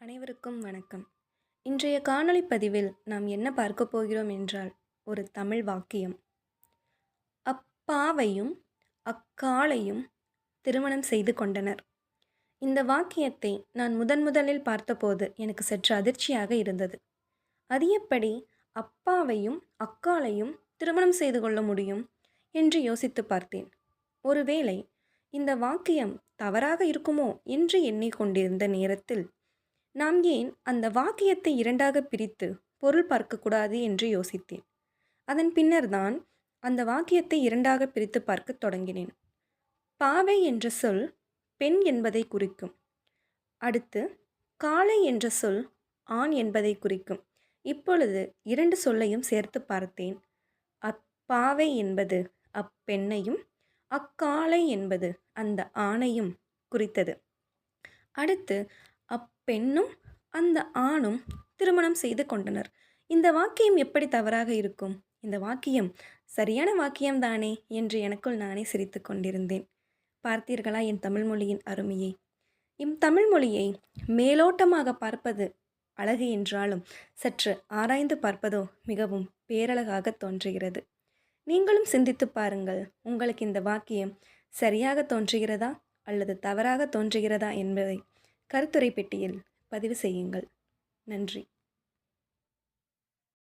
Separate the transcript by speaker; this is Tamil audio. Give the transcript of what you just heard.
Speaker 1: அனைவருக்கும் வணக்கம். இன்றைய காணொளி பதிவில் நாம் என்ன பார்க்க போகிறோம் என்றால் ஒரு தமிழ் வாக்கியம். அப்பாவையும் அக்காளையும் திருமணம் செய்து கொண்டனர். இந்த வாக்கியத்தை நான் முதன் முதலில் பார்த்தபோது எனக்கு சற்று அதிர்ச்சியாக இருந்தது. அது எப்படி அப்பாவையும் அக்காளையும் திருமணம் செய்து கொள்ள முடியும் என்று யோசித்து பார்த்தேன். ஒருவேளை இந்த வாக்கியம் தவறாக இருக்குமோ என்று எண்ணிக்கொண்டிருந்த நேரத்தில் நாம் ஏன் அந்த வாக்கியத்தை இரண்டாக பிரித்து பொருள் பார்க்கக்கூடாது என்று யோசித்தேன். அதன் பின்னர்தான் அந்த வாக்கியத்தை இரண்டாக பிரித்து பார்க்க தொடங்கினேன். பாவை என்ற சொல் பெண் என்பதை குறிக்கும். அடுத்து காளை என்ற சொல் ஆண் என்பதை குறிக்கும். இப்பொழுது இரண்டு சொல்லையும் சேர்த்து பார்த்தேன். அப்பாவை என்பது அப்பெண்ணையும் அக்காளை என்பது அந்த ஆணையும் குறித்தது. அடுத்து அப்பெண்ணும் அந்த ஆணும் திருமணம் செய்து கொண்டனர். இந்த வாக்கியம் எப்படி தவறாக இருக்கும்? இந்த வாக்கியம் சரியான வாக்கியம்தானே என்று எனக்குள் நானே சிரித்து கொண்டிருந்தேன். பார்த்தீர்களா என் தமிழ் மொழியின் அருமையை? இம் தமிழ் மொழியை மேலோட்டமாக பார்ப்பது அழகு என்றாலும் சற்று ஆராய்ந்து பார்ப்பதோ மிகவும் பேரழகாக தோன்றுகிறது. நீங்களும் சிந்தித்து பாருங்கள் உங்களுக்கு இந்த வாக்கியம் சரியாக தோன்றுகிறதா அல்லது தவறாக தோன்றுகிறதா என்பதை கருத்துரை பெட்டியில் பதிவு செய்யுங்கள். நன்றி.